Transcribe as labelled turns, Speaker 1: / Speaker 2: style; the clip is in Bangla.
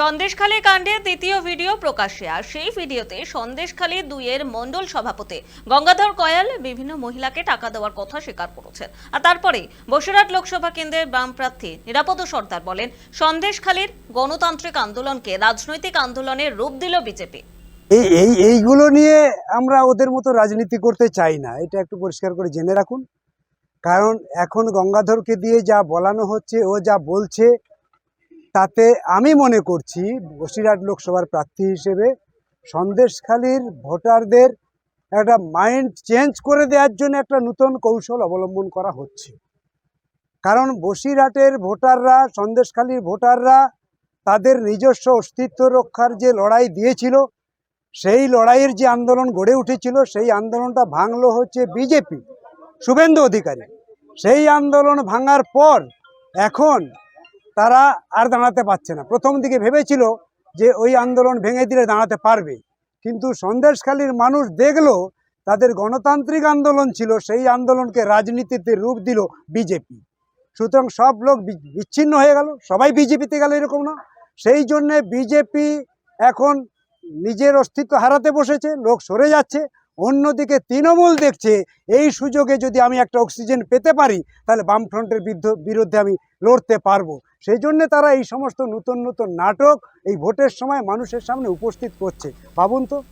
Speaker 1: সন্দেশখালী কাণ্ডে দ্বিতীয় ভিডিও প্রকাশ্যে, আর সেই ভিডিওতে সন্দেশখালী দুইয়ের মণ্ডল সভাপতি গঙ্গাধর কয়াল বিভিন্ন মহিলাকে টাকা দেওয়ার কথা স্বীকার করেছেন। আর তারপরে বসিরহাট লোকসভা কেন্দ্রের বাম প্রার্থী নিরাপদ সর্দার বলেন, সন্দেশখালীর গণতান্ত্রিক আন্দোলনকে রাজনৈতিক আন্দোলনের রূপ দিল বিজেপি।
Speaker 2: এই এই, এইগুলো নিয়ে আমরা ওদের মতো রাজনীতি করতে চাই না। এটা একটু পরিষ্কার করে জেনে রাখুন। কারণ এখন গঙ্গাধরকে দিয়ে যা বলানো হচ্ছে, ও যা বলছে তাতে আমি মনে করছি বসিরহাট লোকসভার প্রার্থী হিসেবে সন্দেশখালীর ভোটারদের একটা মাইন্ড চেঞ্জ করে দেওয়ার জন্য একটা নতুন কৌশল অবলম্বন করা হচ্ছে। কারণ বসিরহাটের ভোটাররা, সন্দেশখালীর ভোটাররা তাদের নিজস্ব অস্তিত্ব রক্ষার যে লড়াই দিয়েছিল, সেই লড়াইয়ের যে আন্দোলন গড়ে উঠেছিল, সেই আন্দোলনটা ভাঙলো হচ্ছে বিজেপি, শুভেন্দু অধিকারী। সেই আন্দোলন ভাঙার পর এখন তারা আর দাঁড়াতে পারছে না। প্রথম দিকে ভেবেছিল যে ওই আন্দোলন ভেঙে দিলে দাঁড়াতে পারবে। কিন্তু সন্দেশখালীর মানুষ দেখল তাদের গণতান্ত্রিক আন্দোলন ছিল, সেই আন্দোলনকে রাজনীতিতে রূপ দিল বিজেপি। সুতরাং সব লোক বিচ্ছিন্ন হয়ে গেল, সবাই বিজেপিতে গেল এরকম না। সেই জন্যে বিজেপি এখন নিজের অস্তিত্ব হারাতে বসেছে, লোক সরে যাচ্ছে। অন্যদিকে তৃণমূল দেখছে, এই সুযোগে যদি আমি একটা অক্সিজেন পেতে পারি, তাহলে বামফ্রন্টের বিরুদ্ধ- আমি লড়তে পারব। সেই জন্যে তারা এই সমস্ত নতুন নতুন নাটক এই ভোটের সময় মানুষের সামনে উপস্থিত করছে। ভাবুন তো।